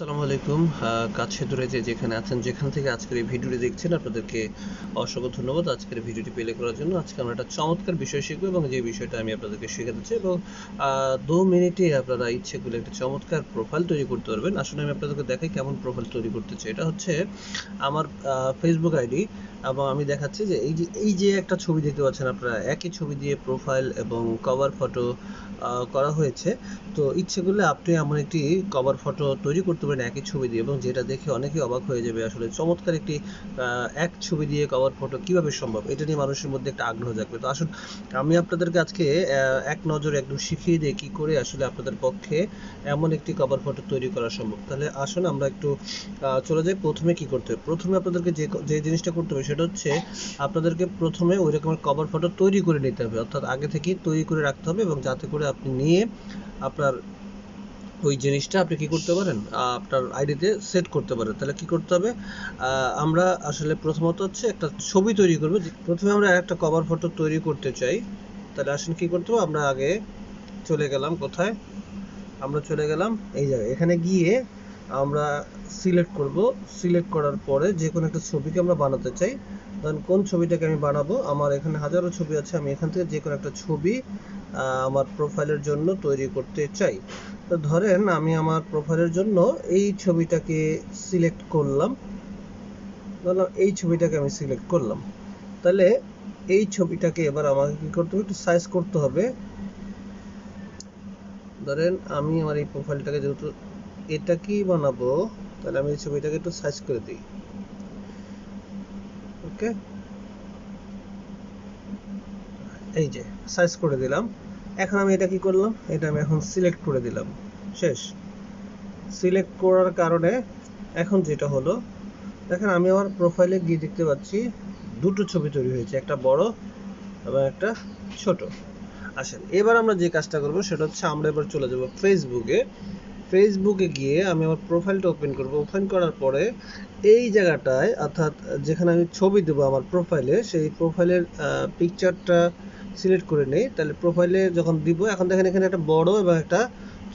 আসসালামু আলাইকুম। কাছে দূরে যে যেখানে আছেন, যেখান থেকে আজকের এই ভিডিওটি দেখছেন, আপনাদেরকে অসংখ্য ধন্যবাদ আজকের ভিডিওটি প্লে করার জন্য। আজকে আমরা একটা চমৎকার বিষয় শিখব এবং যে বিষয়টা আমি আপনাদেরকে শেখাতে চাই এবং দু মিনিটে আপনারা ইচ্ছে করলে একটা চমৎকার প্রোফাইল তৈরি করতে পারবেন। আসলে আমি আপনাদেরকে দেখাই কেমন প্রোফাইল তৈরি করতে চাই। এটা হচ্ছে আমার ফেসবুক আইডি এবং আমি দেখাচ্ছি যে এই যে এই যে একটা ছবি দেখতে পাচ্ছেন আপনারা, একই ছবি দিয়ে প্রোফাইল এবং কভার ফটো করা হয়েছে। তো ইচ্ছে করলে আপনি এমন একটি কভার ফটো তৈরি করতে পারেন একই ছবি দিয়ে এবং যেটা দেখে অনেকেই অবাক হয়ে যাবে আসলে চমৎকার একটি এক ছবি দিয়ে কভার ফটো কীভাবে সম্ভব? এটা নিয়ে মানুষের মধ্যে একটা আগ্রহ জাগবে। তো আসুন, আমি আপনাদেরকে আজকে এক নজরে একদম শিখিয়ে দিই কি করে আসলে আপনাদের পক্ষে এমন একটি কভার ফটো তৈরি করা সম্ভব। তাহলে আসুন আমরা একটু চলে যাই প্রথমে কি করতে হবে। প্রথমে আপনাদেরকে যে যে জিনিসটা করতে হবে সেটা হচ্ছে আপনাদেরকে প্রথমে ওই রকমের কভার ফটো তৈরি করে নিতে হবে। অর্থাৎ আগে থেকেই তৈরি করে রাখতে হবে এবং যাতে করে আপনি নিয়ে আপনার ওই জিনিসটা আপনি কি করতে পারেন? আপনার আইডিতে সেট করতে পারেন। তাহলে কি করতে হবে? আমরা আসলে প্রথমত হচ্ছে একটা ছবি তৈরি করব। প্রথমে আমরা একটা কভার ফটো তৈরি করতে চাই। তাহলে আসুন কি করতে হবে? আমরা আগে চলে গেলাম কোথায়? আমরা চলে গেলাম এই জায়গায়। এখানে গিয়ে আমরা সিলেক্ট করব। সিলেক্ট করার পরে যে কোনো একটা ছবিকে আমরা বানাতে চাই। ধরেন কোন ছবিটাকে আমি বানাবো? আমার এখানে হাজারো ছবি আছে, আমি এখান থেকে যে কোনো একটা ছবি আমার প্রোফাইলের জন্য তৈরি করতে চাই। তো ধরেন আমি আমার প্রোফাইলের জন্য এই ছবিটাকে সিলেক্ট করলাম। ধরলাম এই ছবিটাকে আমি সিলেক্ট করলাম। তাহলে এই ছবিটাকে এবার আমাকে কি করতে হবে? একটু সাইজ করতে হবে। ধরেন আমি আমার এই প্রোফাইলটাকে যেহেতু এটা কি বানাবো, তাহলে আমি এই ছবিটাকে একটু সাইজ করে দিই। ওকে? এই যে সাইজ করে দিলাম। এখন আমি এটা কি করলাম? এটা আমি এখন সিলেক্ট করে দিলাম। শেষ। সিলেক্ট করার কারণে এখন যেটা হলো, দেখেন আমি আমার প্রোফাইলে গিয়ে দেখতে পাচ্ছি দুটো ছবি তৈরি হয়েছে, একটা বড় এবং একটা ছোট। আসেন, এবার আমরা যে কাজটা করব সেটা হচ্ছে আমরা এবার চলে যাব ফেসবুকে ফেসবুকে গিয়ে আমি আমার প্রোফাইলটা ওপেন করব। ওপেন করার পরে এই জায়গাটায়, অর্থাৎ যেখানে আমি ছবি দেবো আমার প্রোফাইলে সেই প্রোফাইলের পিকচারটা সিলেক্ট করে নেই। তাহলে প্রোফাইলে যখন দিব, এখন দেখেন এখানে একটা বড় এবং একটা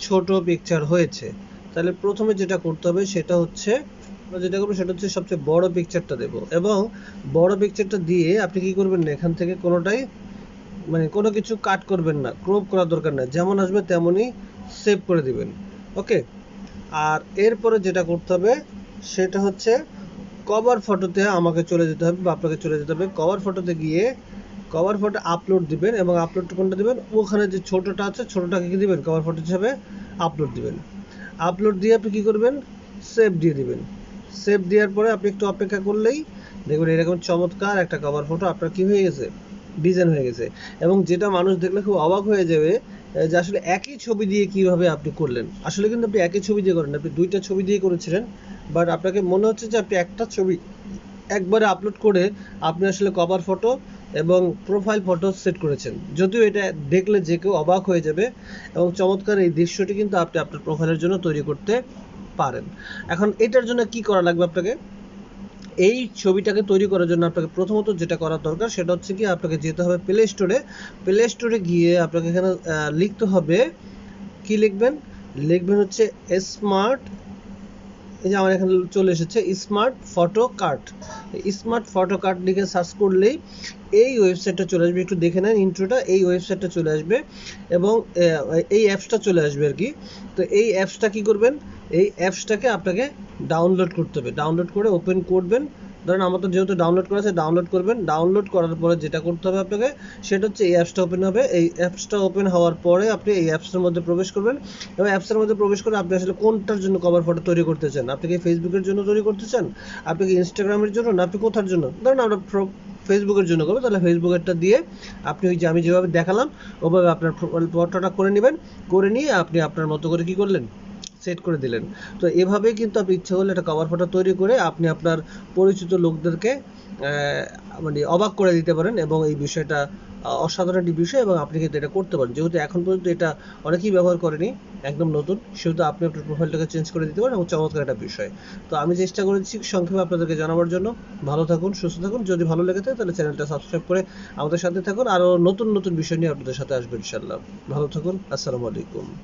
ছোট পিকচার হয়েছে। তাহলে প্রথমে যেটা করতে হবে সেটা হচ্ছে, আমরা যেটা করব সেটা হচ্ছে সবচেয়ে বড় পিকচারটা দেব। এবং বড় পিকচারটা দিয়ে আপনি কি করবেন না, এখান থেকে কোনোটাই মানে কোনো কিছু কাট করবেন না ক্রপ করার দরকার নেই। যেমন আসবে তেমনই সেভ করে দিবেন। ওকে? আর এরপরে যেটা করতে হবে, সেটা হচ্ছে কভার ফটোতে আমাকে চলে যেতে হবে বা আপনাকে চলে যেতে হবে। কভার ফটোতে গিয়ে কভার ফটো আপলোড দিবেন এবং আপলোড কোনটা দিবেন? ওখানে যে ছোটটা আছে, ছোটটাকে কি দিবেন? কভার ফটো হিসাবে আপলোড দিবেন। আপলোড দিয়ে আপনি কি করবেন? সেভ দিয়ে দিবেন। সেভ দেওয়ার পরে আপনি একটু অপেক্ষা করলেই দেখবেন এরকম চমৎকার একটা কভার ফটো আপনার কি হয়ে গেছে? ডিজাইন হয়ে গেছে। এবং যেটা মানুষ দেখলে খুব অবাক হয়ে যাবে যে আসলে একই ছবি দিয়ে কীভাবে আপনি করলেন? আসলে কিন্তু আপনি একই ছবি দিয়ে করেন, আপনি দুইটা ছবি দিয়ে করেছিলেন বাট আপনাকে মনে হচ্ছে যে আপনি একটা ছবি একবারে আপলোড করে আপনি আসলে কভার ফটো এবং প্রোফাইল ফটো সেট করেছেন। যদিও এটা দেখলে যে কেউ অবাক হয়ে যাবে এবং চমৎকার এই দৃশ্যটি কিন্তু আপনি আপনার প্রোফাইলের জন্য তৈরি করতে পারেন। এখন এটার জন্য কি করা লাগবে আপনাকে? এই ছবিটাকে তৈরি করার জন্য আপনাকে প্রথমত যেটা করার দরকার সেটা হচ্ছে কি, আপনাকে যেতে হবে প্লে স্টোরে প্লে স্টোরে গিয়ে আপনাকে এখানে লিখতে হবে, কি লিখবেন? লিখবেন হচ্ছে স্মার্ট এই যে আমার এখানে চলে এসেছে smart photo card. Smart photo card লিখে সার্চ করলেই এই ওয়েবসাইটটা চলে আসবে। একটু দেখে নেন ইন্ট্রোটা, এই ওয়েবসাইটটা চলে আসবে এবং এই অ্যাপসটা চলে আসবে আর কি। তো এই অ্যাপসটা কি করবেন? এই অ্যাপসটাকে আপনাকে ডাউনলোড করতে হবে। ডাউনলোড করে ওপেন করবেন। ধরেন আমার তো যেহেতু ডাউনলোড করা আছে ডাউনলোড করবেন। ডাউনলোড করার পরে যেটা করতে হবে আপনাকে, সেটা হচ্ছে এই অ্যাপসটা ওপেন হবে। এই অ্যাপসটা ওপেন হওয়ার পরে আপনি এই অ্যাপসের মধ্যে প্রবেশ করবেন। এবং অ্যাপসের মধ্যে প্রবেশ করে আপনি আসলে কোনটার জন্য কভার ফটো তৈরি করতে চান? আপনি কি ফেসবুকের জন্য তৈরি করতে চান? আপনি কি ইনস্টাগ্রামের জন্য? না, আপনি কোথার জন্য? ধরেন আমরা ফেসবুকের জন্য করব। তাহলে ফেসবুকেরটা দিয়ে আপনি ওই যে আমি যেভাবে দেখালাম, ওভাবে আপনার ফটোটা করে নেবেন। করে নিয়ে আপনি আপনার মতো করে কি করলেন? সেট করে দিলেন। তো এভাবেই কিন্তু আপনি ইচ্ছা করলে একটা কভার ফটো তৈরি করে আপনি আপনার পরিচিত লোকদেরকে মানে অবাক করে দিতে পারেন এবং এই বিষয়টা অসাধারণ একটি বিষয় এবং আপনি কিন্তু এটা করতে পারেন। যেহেতু এখন পর্যন্ত এটা অনেকেই ব্যবহার করেনি, একদম নতুন, সেহেতু আপনি আপনার প্রোফাইলটাকে চেঞ্জ করে দিতে পারেন এবং চমৎকার একটা বিষয়। তো আমি চেষ্টা করেছি সংক্ষেপে আপনাদেরকে জানাবার জন্য। ভালো থাকুন, সুস্থ থাকুন, যদি ভালো লেগে থাকে তাহলে চ্যানেলটা সাবস্ক্রাইব করে আমাদের সাথে থাকুন। আরও নতুন নতুন বিষয় নিয়ে আপনাদের সাথে আসবেন ইনশাল্লাহ ভালো থাকুন, আসসালামু আলাইকুম।